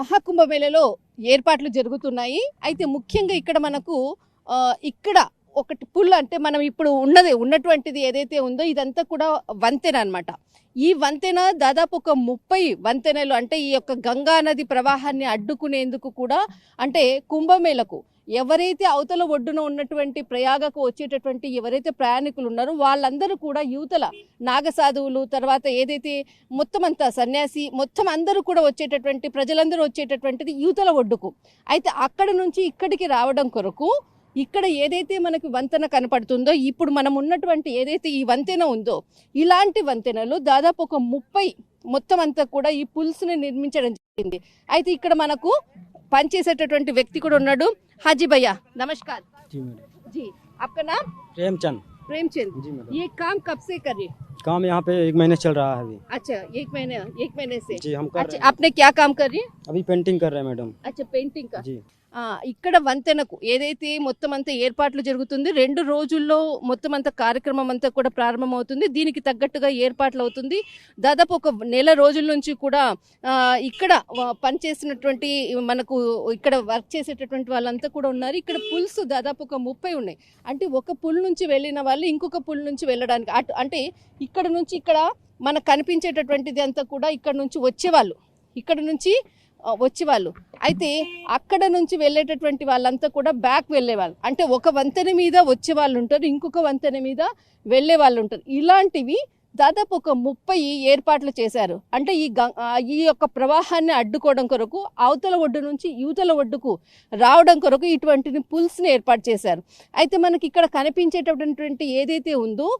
మహాకుంభమేళలో ఏర్పాట్లు జరుగుతున్నాయి. అయితే ముఖ్యంగా ఇక్కడ మనకు ఇక్కడ ఒకటి పుల్ అంటే మనం ఇప్పుడు ఉన్నది ఉన్నటువంటిది ఏదైతే ఉందో ఇదంతా కూడా వంతెన అనమాట ఈ వంతెన దాదాపు ఒక ముప్పై వంతెనలు అంటే ఈ యొక్క గంగా నది ప్రవాహాన్ని అడ్డుకునేందుకు కూడా అంటే కుంభమేళకు ఎవరైతే అవతల ఒడ్డున ఉన్నటువంటి ప్రయాగకు వచ్చేటటువంటి ఎవరైతే ప్రయాణికులు ఉన్నారో వాళ్ళందరూ కూడా యువతల నాగసాధువులు తర్వాత ఏదైతే మొత్తం అంతా సన్యాసి మొత్తం అందరూ కూడా వచ్చేటటువంటి ప్రజలందరూ వచ్చేటటువంటిది యువతల ఒడ్డుకు. అయితే అక్కడ నుంచి ఇక్కడికి రావడం కొరకు ఇక్కడ ఏదైతే మనకి వంతెన కనపడుతుందో ఇప్పుడు మనం ఉన్నటువంటి ఏదైతే ఈ వంతెన ఉందో ఇలాంటి వంతెనలు దాదాపు ఒక ముప్పై మొత్తం అంతా కూడా ఈ పుల్స్ని నిర్మించడం జరిగింది. అయితే ఇక్కడ మనకు పనిచేసేటటువంటి వ్యక్తి కూడా ఉన్నాడు హాజీ భయ్యా నమస్కార్ जी मैडम जी आपका नाम प्रेमचंद प्रेमचंद जी मैडम ये काम कब से कर रहे काम यहाँ पे एक महीने चल रहा है अभी अच्छा एक महीने एक महीने से जी हम कर अच्छा रहे हैं आपने क्या काम कर रही है अभी पेंटिंग कर रहे हैं मैडम అచ్చా పెయింటింగ్ కా जी ఆ, ఇక్కడ వంతెనకు ఏదైతే మొత్తం అంతా ఏర్పాట్లు జరుగుతుంది రెండు రోజుల్లో మొత్తం అంతా కార్యక్రమం అంతా కూడా ప్రారంభమవుతుంది. దీనికి తగ్గట్టుగా ఏర్పాట్లు అవుతుంది. దాదాపు ఒక నెల రోజుల నుంచి కూడా ఇక్కడ పనిచేసినటువంటి మనకు ఇక్కడ వర్క్ చేసేటటువంటి వాళ్ళంతా కూడా ఉన్నారు. ఇక్కడ పుల్స్ దాదాపు ఒక ముప్పై ఉన్నాయి. అంటే ఒక పుల్ నుంచి వెళ్ళిన వాళ్ళు ఇంకొక పుల్ నుంచి వెళ్ళడానికి అటు అంటే ఇక్కడ నుంచి ఇక్కడ మనకు కనిపించేటటువంటిది అంతా కూడా ఇక్కడ నుంచి వచ్చేవాళ్ళు. ఇక్కడ నుంచి వచ్చేవాళ్ళు. అయితే అక్కడ నుంచి వెళ్ళేటటువంటి వాళ్ళంతా కూడా బ్యాక్ వెళ్ళేవాళ్ళు. అంటే ఒక వంతెన మీద వచ్చే వాళ్ళు ఉంటారు ఇంకొక వంతెన మీద వెళ్ళే వాళ్ళు ఉంటారు. ఇలాంటివి దాదాపు ఒక ముప్పై ఏర్పాట్లు చేశారు. అంటే ఈ గం- ఈ యొక్క ప్రవాహాన్ని అడ్డుకోవడం కొరకు అవతల ఒడ్డు నుంచి యువతల ఒడ్డుకు రావడం కొరకు ఇటువంటి పుల్స్ని ఏర్పాటు చేశారు. అయితే మనకి ఇక్కడ కనిపించేటటువంటి ఏదైతే ఉందో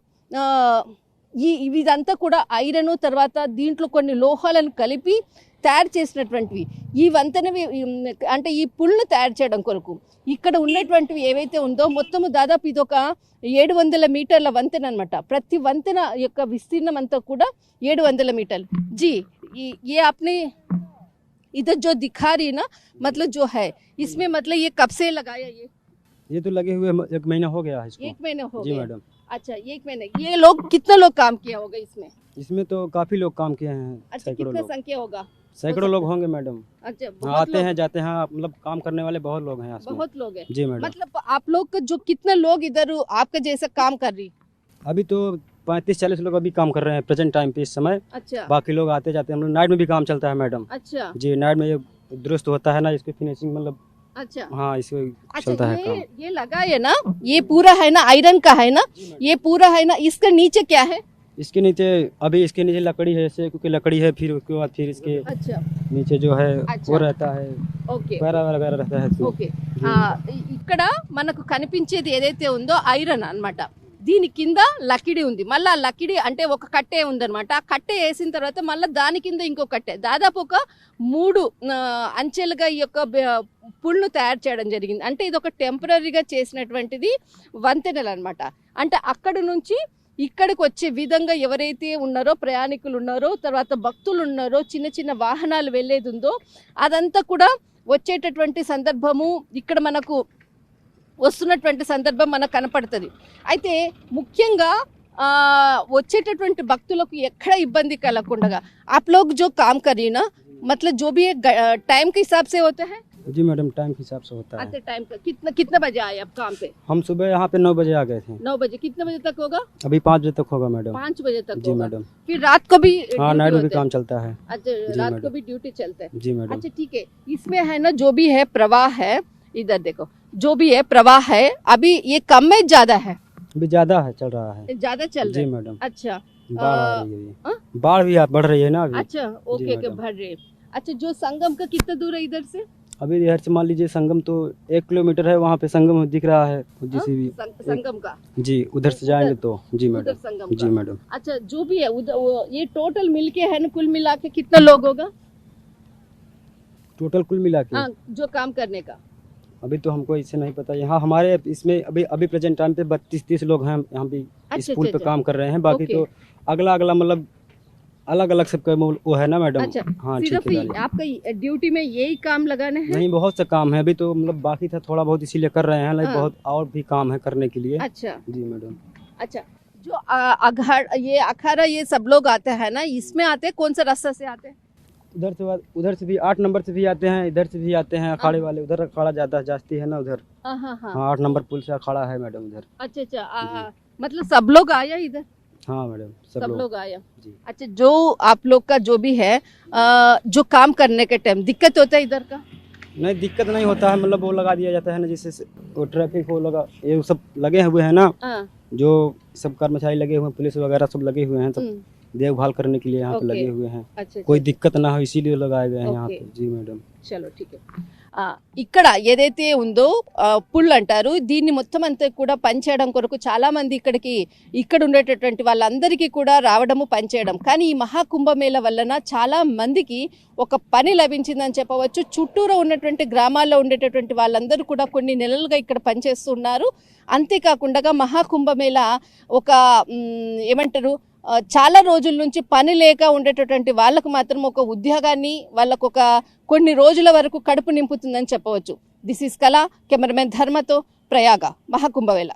ఈ ఇవి ఇదంతా కూడా ఐరన్ తర్వాత దీంట్లో కొన్ని లోహాలను కలిపి తయారు చేసినటువంటివి ఈ వంతెనవి ఉమ్, అంటే ఈ పుల్ను తయారు చేయడం కొరకు ఇక్కడ ఉన్నటువంటివి ఏవైతే ఉందో మొత్తము దాదాపు ఇది ఒక ఏడు వందల మీటర్ల వంతెన అనమాట ప్రతి వంతెన యొక్క విస్తీర్ణం అంతా కూడా ఏడు వందల మీటర్లు జీ ఈ- ये आपने इधर जो दिखा रही है ना मतलब जो है इसमें मतलब ये कब से लगाया ये ये तो लगे हुए एक महीना हो गया है इसको एक महीने हो जी गया मैडम अच्छा ये एक महीने ये लोग कितने लोग काम किया होगा इसमें? इसमें तो काफ़ी लोग काम किए हैं अच्छा कितना संख्या होगा? सैकड़ों लोग होंगे मैडम। अच्छा हाँ, आते हैं जाते हैं मतलब काम करने वाले बहुत लोग हैं बहुत लोग हैं। जी मैडम। मतलब आप लोग जो कितने लोग इधर आपका जैसे काम कर रही? अभी तो पैंतीस चालीस लोग अभी काम कर रहे हैं प्रेजेंट टाइम पे इस समय। अच्छा। बाकी लोग आते जाते हैं हम लोग नाइट में भी काम चलता है मैडम। अच्छा। जी नाइट में ये दुरुस्त होता है ना इसकी फिनिशिंग मतलब अच्छा हाँ इसको चलता अच्छा है ये काम ये लगा है ना ये पूरा है ना आयरन का है ना ये पूरा है ना इसके नीचे क्या है इसके नीचे अभी इसके नीचे लकड़ी है ऐसे क्योंकि लकड़ी है फिर उसके बाद फिर इसके अच्छा नीचे जो है अच्छा। वो रहता है ఓకే पैरा वगैरह रहता है तो ఓకే ఆ, ఇ- ఇక్కడ మనకు కనిపించేది ఏదైతే ఉందో ఐరన్ అన్నమాట దీని కింద లకిడి ఉంది. మళ్ళీ ఆ లకిడి అంటే ఒక కట్టే ఉందనమాట ఆ కట్టే వేసిన తర్వాత మళ్ళీ దాని కింద ఇంకో కట్టే. దాదాపు ఒక మూడు అంచెలుగా ఈ యొక్క పుళ్ళు పుల్ను తయారు చేయడం జరిగింది. అంటే ఇది ఒక టెంపరీగా చేసినటువంటిది వంతెనలు అనమాట అంటే అక్కడ నుంచి ఇక్కడికి వచ్చే విధంగా ఎవరైతే ఉన్నారో ప్రయాణికులు ఉన్నారో తర్వాత భక్తులు ఉన్నారో చిన్న చిన్న వాహనాలు వెళ్ళేది ఉందో అదంతా కూడా వచ్చేటటువంటి సందర్భము ఇక్కడ మనకు వస్తున్నటువంటి సందర్భం మనకు కనపడుతుంది అయితే ముఖ్యంగా ఆ, వచ్చేటటువంటి భక్తులకు ఎక్కడ ఇబ్బంది కలగకుండా आप लोग जो काम करिए ना मतलब जो भी एक टाइम के हिसाब से होता है जी मैडम टाइम के हिसाब से होता है आते टाइम का कितना कितना बजे आए आप काम पे हम सुबह यहाँ पे नौ बजे आ गए थे नौ बजे कितने बजे तक होगा अभी पाँच बजे तक होगा मैडम पाँच बजे तक जी होगा मैडम फिर रात को भी हाँ duty नाइट में भी होता है? काम चलता है अच्छा जी, रात को मैडम। भी ड्यूटी चलता है जी मैडम अच्छा ठीक है इसमें है ना जो भी है प्रवाह है इधर देखो जो भी है प्रवाह है अभी ये कम में ज़्यादा है? अभी ज़्यादा है चल रहा है। ज़्यादा चल रहा है? मैडम। अच्छा बाढ़ है हाँ? बाढ़ भी बढ़ रही है ना अभी? अच्छा ओके मैडम। भर रहे अच्छा जो संगम का कितना दूर है इधर से? अभी इधर से मान लीजिए संगम तो एक किलोमीटर है वहाँ पे संगम दिख रहा है जिसी भी संग- संगम का? जी उधर से जाएँगे तो। जी मैडम। संगम जी मैडम। अच्छा जो भी है उधर ये टोटल मिलके है ना कुल मिला के कितना लोग होगा? टोटल कुल मिला के? हाँ जो काम करने का। अभी तो हमको इससे नहीं पता। यहाँ हमारे इसमें अभी अभी प्रेजेंट टाइम पे बत्तीस तीस लोग हैं यहाँ इस अच्छा अच्छा पे काम कर रहे हैं। बाकी तो अगला अगला मतलब अलग अलग सबका वो वो है ना मैडम? अच्छा हाँ ठेकेदारी ये- आपका ड्यूटी में यही काम लगाना हैं? नहीं बहुत सा काम है। अभी तो मतलब बाकी था थोड़ा बहुत इसीलिए कर रहे हैं लेकिन हाँ। बहुत और भी काम है करने के लिए। अच्छा। जी मैडम। अच्छा जो अघाड़ ये अखाड़ा ये सब लोग आते हैं ना इसमें आते हैं? कौन सा रास्ता से आते हैं? उधर से उधर से भी आठ नंबर से भी आते हैं इधर से भी आते हैं अखाड़े वाले। उधर अखाड़ा ज़्यादा जाती है ना उधर? हाँ हाँ हाँ। आठ नंबर पुल से अखाड़ा है मैडम उधर। अच्छा अच्छा मतलब सब लोग आया इधर? हाँ मैडम सब सब लोग। लोग आया। जी। अच्छा जो आप लोग का जो भी है आ, जो काम करने के टाइम दिक्कत होता है इधर का? नहीं दिक्कत नहीं होता है मतलब वो लगा दिया जाता है ना जिससे से- वो ट्रैफ़िक वो लगा ये सब लगे हुए हैं ना हाँ, जो सब कर्मचारी लगे हुए हैं पुलिस वगैरह सब लगे हुए हैं सब। हम्म, देखभाल करने के लिए यहाँ पे ओके। लगे हुए हैं अच्छा अच्छा. कोई दिक्कत ना हो इसीलिए लगाए गए हैं यहाँ ओके। पे जी मैडम చలో ఠీక్ ఇక్కడ ఏదైతే ఉందో ఆ, పుల్ అంటారు దీన్ని మొత్తం అంతా కూడా పనిచేయడం కొరకు చాలా మంది ఇక్కడికి ఇక్కడ ఉండేటటువంటి వాళ్ళందరికీ కూడా రావడము పనిచేయడం కానీ ఈ మహాకుంభమేళ వలన చాలా మందికి ఒక పని లభించిందని చెప్పవచ్చు చుట్టూరా ఉన్నటువంటి గ్రామాల్లో ఉండేటటువంటి వాళ్ళందరూ కూడా కొన్ని నెలలుగా ఇక్కడ పనిచేస్తున్నారు అంతేకాకుండా మహాకుంభమేళ ఒక మ్, ఏమంటారు ఆ, చాలా రోజుల నుంచి పని లేక ఉండేటటువంటి వాళ్ళకు మాత్రం ఒక ఉద్యోగాన్ని వాళ్ళకు ఒక కొన్ని రోజుల వరకు కడుపు నింపుతుందని చెప్పవచ్చు. దిస్ ఈస్ కళ కెమెరామెన్ ధర్మతో ప్రయాగ మహాకుంభవేళ.